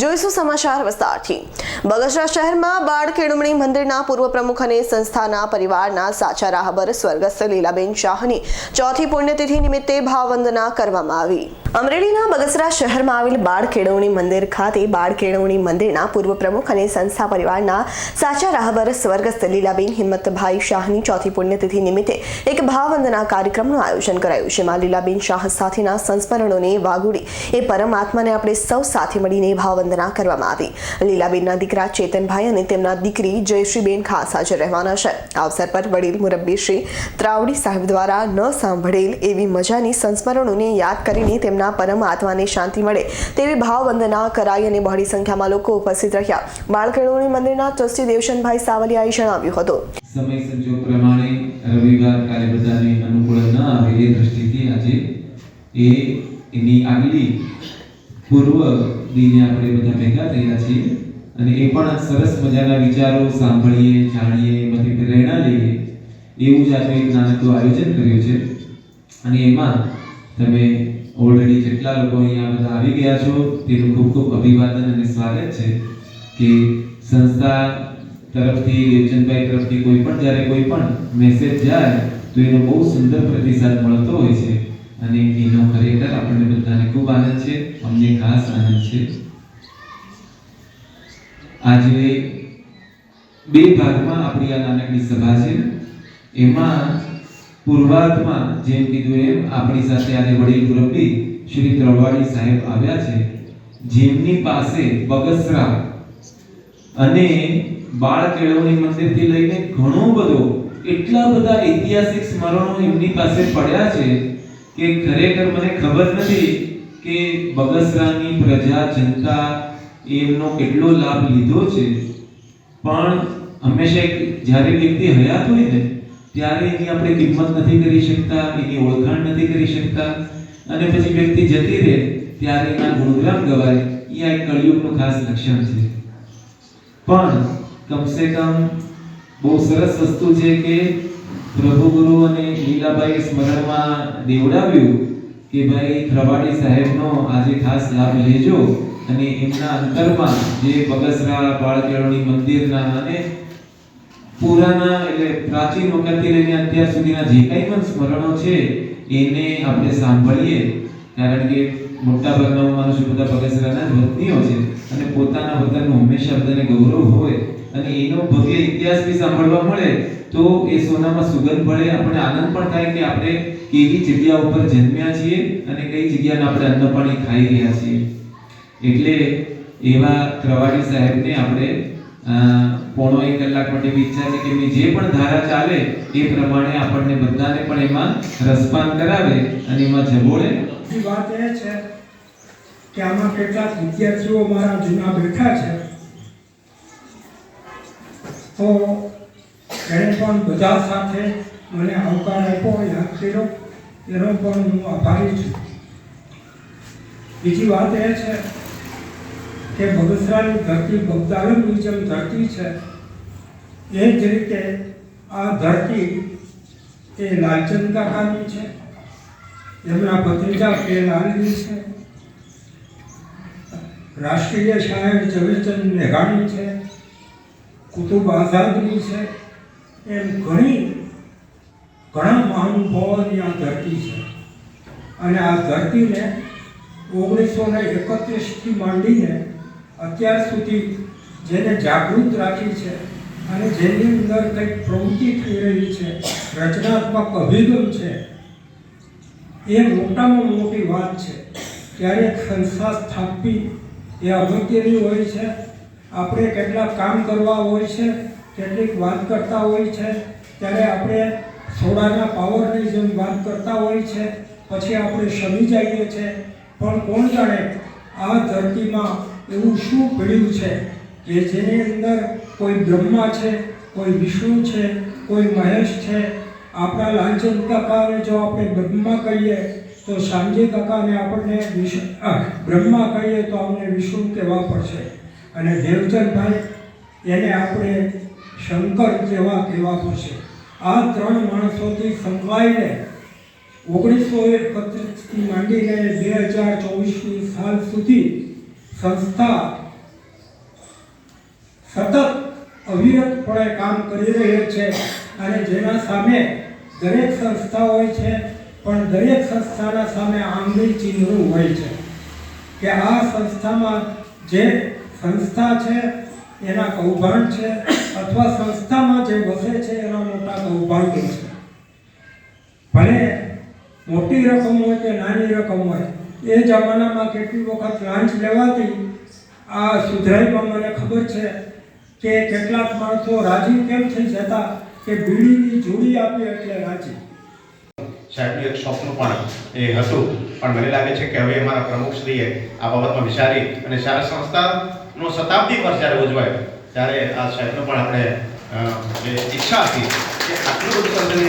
જોઈશું સમાચાર વિસ્તારથી. બગસરા શહેરમાં બાળ કેળવણી મંદિરના પૂર્વ પ્રમુખ અને સંસ્થાના પરિવારના સાચા રાહબર સ્વર્ગસ્થ લીલાબેન શાહની ચોથી પુણ્યતિથિ નિમિત્તે ભાવવંદના કરવામાં આવી. અમરેલીના બગસરા શહેરમાં આવેલ બાળ કેળવણી મંદિર ખાતે બાળ કેળવણી મંદિરના પૂર્વ પ્રમુખ અને સંસ્થા પરિવારના સાચા રાહબર સ્વર્ગસ્થ લીલાબેન હિંમતભાઈ શાહની ચોથી પુણ્યતિથિ નિમિત્તે એક ભાવવંદના કાર્યક્રમનું આયોજન કરાયું છે. માં લીલાબેન શાહ સાથેના સંસ્મરણોને વાગુડી એ પરમાત્માને આપણે સૌ સાથે મળીને ભાવવંદના કરવામાં આવી. લીલાબેનના દીકરા ચેતનભાઈ અને તેમના દીકરી જયશ્રીબેન ખાસ હાજર રહેવાના છે. આ અવસર પર વડીલ મુરબ્બી શ્રી ત્રાવડી સાહેબ દ્વારા ન સાંભળેલ એવી મજાની સંસ્મરણોને યાદ કરીને તેમના પરમ આત્માને શાંતિ મળે તેવી ભાવવંદના કરાઈ અને બહોળી સંખ્યામાં લોકો ઉપસ્થિત રહ્યા. બાળકેળવણી મંદિરના ટ્રસ્ટી દેવશનભાઈ સાવલિયાએ જણાવ્યું હતું. સમય સંજોગ પ્રમાણે રવિવાર કાલે બધાને અનુકૂળ ન આવે એ દ્રષ્ટિથી આજે એ એની આગલી પૂર્વ દિને આપણે બધા ભેગા થયા છીએ અને એ પણ સરસ મજાના વિચારો સાંભળીએ, જાણીએ એમાંથી પ્રેરણા લઈએ, એવું જ આપણે એક નાનકડું આયોજન કર્યું છે. અને એમાં તમે ઓલરેડી જેટલા લોકો અહીંયા બધા આવી ગયા છો, તેનું ખૂબ ખૂબ અભિવાદન અને સ્વાગત છે કે સંસ્થા તરફથી દેવચંદભાઈ તરફથી કોઈ પણ જ્યારે કોઈ પણ મેસેજ જાય, તો એનો બહુ સુંદર પ્રતિસાદ મળતો હોય છે. આજે બે ભાગમાં આપણી આ નાનકડી સભા છે. એમાં પૂર્વાર્ધમાં જેમ કીધું એમ આપણી સાથે આજે વડીલ મુરબ્બી શ્રી ત્રવાડી સાહેબ આવ્યા છે. જેમની પાસે બગસરા અને બાળ કેળવણી મંદિરથી લઈને ઘણો બધો એટલા બધા ઐતિહાસિક સ્મરણો એમની પાસે પડ્યા છે કે ખરેખર મને ખબર નથી કે બગસરાની પ્રજા, જનતા એમનો કેટલો લાભ લીધો છે? પણ હંમેશા જ્યારે વ્યક્તિ હયાત હોય ને, ત્યારે એની આપણે કિંમત નથી કરી શકતા, એની ઓળખાણ નથી કરી શકતા. અને પછી વ્યક્તિ જતી રહે, ત્યારે એના ગુણગ્રામ ગવાય. એ આ એક કળિયુગનું ખાસ લક્ષણ છે. પણ કમસે કમ બહુ સરસ વસ્તુ છે કે પ્રભુ ગુરુ અને લીલાબાઈ સ્મરણમાં દેવડાવ્યું કે ભાઈ પ્રવાડી સાહેબનો આજે ખાસ લાભ લેજો અને એમના અંતરમાં જે બગસરા બાળકેળોની મંદિરના અને પુરાના એટલે પ્રાચીન વખતથી લઈને અત્યાર સુધીના જે કંઈ પણ સ્મરણો છે, એને આપણે સાંભળીએ. કારણ કે મોટા ભાગના હું માનું છું બધા પગસરાના વતનીઓ છે અને પોતાના વતનનું હંમેશા બધાને ગૌરવ હોય અને એનો ભવ્ય ઇતિહાસ બી સાંભળવા મળે તો એ સોનામાં સુગંધ ભળે આપણને આનંદ પણ થાય કે આપણે કેવી જગ્યા ઉપર જન્મ્યા છીએ અને કઈ જગ્યાના આપણે અન્ન પાણી ખાઈ રહ્યા છીએ. એટલે એવા પ્રવાડી સાહેબને આપણે પોણો એક કલાક માટે ઈચ્છા છે કે એમની જે પણ ધારા ચાલે એ પ્રમાણે આપણને બધાને પણ એમાં રસપાન કરાવે અને એમાં જબોળે બીજી વાત એ છે કે આમાં કેટલાક વિદ્યાર્થીઓ મારા જૂના બેઠા છે. તો એણે પણ બધા સાથે મને આવકાર આપ્યો, યાદ કર્યો. એનો પણ હું આભારી છું. બીજી વાત એ છે કે બગસરાની ધરતી બગદાલમની જેમ ધરતી છે, એ જ રીતે આ ધરતી એ લાલચંદ કાકાની છે. એમના ભત્રીજા કે લાલજી છે રાષ્ટ્રીય શાયર ઝવેરચંદ મેઘાણી છે, કુતુબ આઝાદની છે, એમ ઘણી, ઘણા મહાનુભાવોની આ ધરતી છે. અને આ ધરતીને ઓગણીસો ને એકત્રીસથી માંડીને અત્યાર સુધી જેને જાગૃત રાખી છે અને જેની અંદર કંઈક પ્રવૃત્તિ થઈ રહી છે, રચનાત્મક અભિગમ છે એ મોટામાં મોટી વાત છે. ત્યારે સંસ્થા સ્થાપવી એ અગત્યની હોય છે. આપણે કેટલાક કામ કરવા હોય છે, કેટલીક વાત કરતા હોય છે, ત્યારે આપણે સોડાના પાવરની જેમ વાત કરતા હોય છે, પછી આપણે શમી જઈએ છીએ પણ કોણ જાણે આ ધરતીમાં એવું શું પડ્યું છે કે જેની અંદર કોઈ બ્રહ્મા છે, કોઈ વિષ્ણુ છે, કોઈ મહેશ છે આપણા લાંચન કાકાને જો આપણે બ્રહ્મા કહીએ તો શામજી કાકાને આપણને બ્રહ્મા કહીએ તો અમને વિષ્ણુ કહેવા પડશે. અને દેવચંદભાઈ એને આપણે શંકર જેવા કહેવા પડશે. આ ત્રણ માણસોથી સંકળાઈને ઓગણીસો એકત્રીસથી માંડીને બે હજાર ચોવીસની સાલ સુધી સંસ્થા સતત અવિરતપણે કામ કરી રહી છે. અને જેના સામે દરેક સંસ્થા હોય છે, પણ દરેક સંસ્થાના સામે આંગળી ચિહ્નું હોય છે. કે આ સંસ્થામાં જે સંસ્થા છે, એના કૌભાંડ છે, અથવા સંસ્થામાં જે વસે છે, એના મોટા કૌભાંડો છે. ભલે મોટી રકમ હોય કે નાની રકમ હોય, એ જમાનામાં કેટલી વખત લાંચ લેવાતી, આ સુધરાઈમાં મને ખબર છે કે કેટલાક માણસો રાજી કેમ થઈ જતા કે બીડીની જોડી આપી એટલે રાજી. સાહેબનું એક સ્વપ્ન પણ એ હતું. પણ મને લાગે છે કે હવે અમારા પ્રમુખશ્રીએ આ બાબતમાં વિચારી અને સારા સંસ્થાનો શતાબ્દી વર્ષ જ્યારે ઉજવાય, ત્યારે આ સાહેબનો પણ આપણે જે ઈચ્છા હતી કે આટલું બધું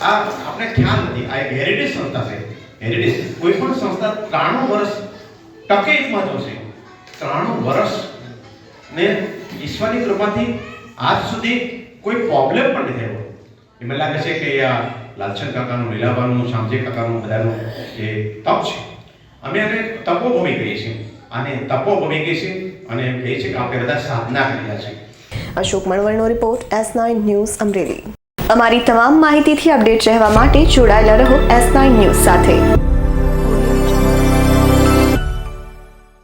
આ આપણે ખ્યાલ નથી. આ એક હેરિટેજ સંસ્થા છે. હેરિટેજ કોઈ પણ સંસ્થા ત્રાણું વર્ષ ટકે એક મહત્વ છે ત્રાણું વર્ષ ને ઈશ્વરની કૃપાથી આજ સુધી કોઈ પ્રોબ્લેમ પણ નથી થયો એ લાગે છે કે આ લાલચંદ કાકાનું લીલાબાનું શામજી કાકાનું બધાનું એ તપ છે. અમે એને તપોભૂમિ કહીએ છીએ આને તપોભૂમિ કહીએ છીએ અને કહીએ છીએ કે આપણે બધા સાધના કર્યા છે. Ashok મણવરનો report S nine news Amreli. અમારી તમામ માહિતીથી અપડેટ રહેવા માટે જોડાયેલા રહો એસ નાઇન ન્યૂઝ સાથે.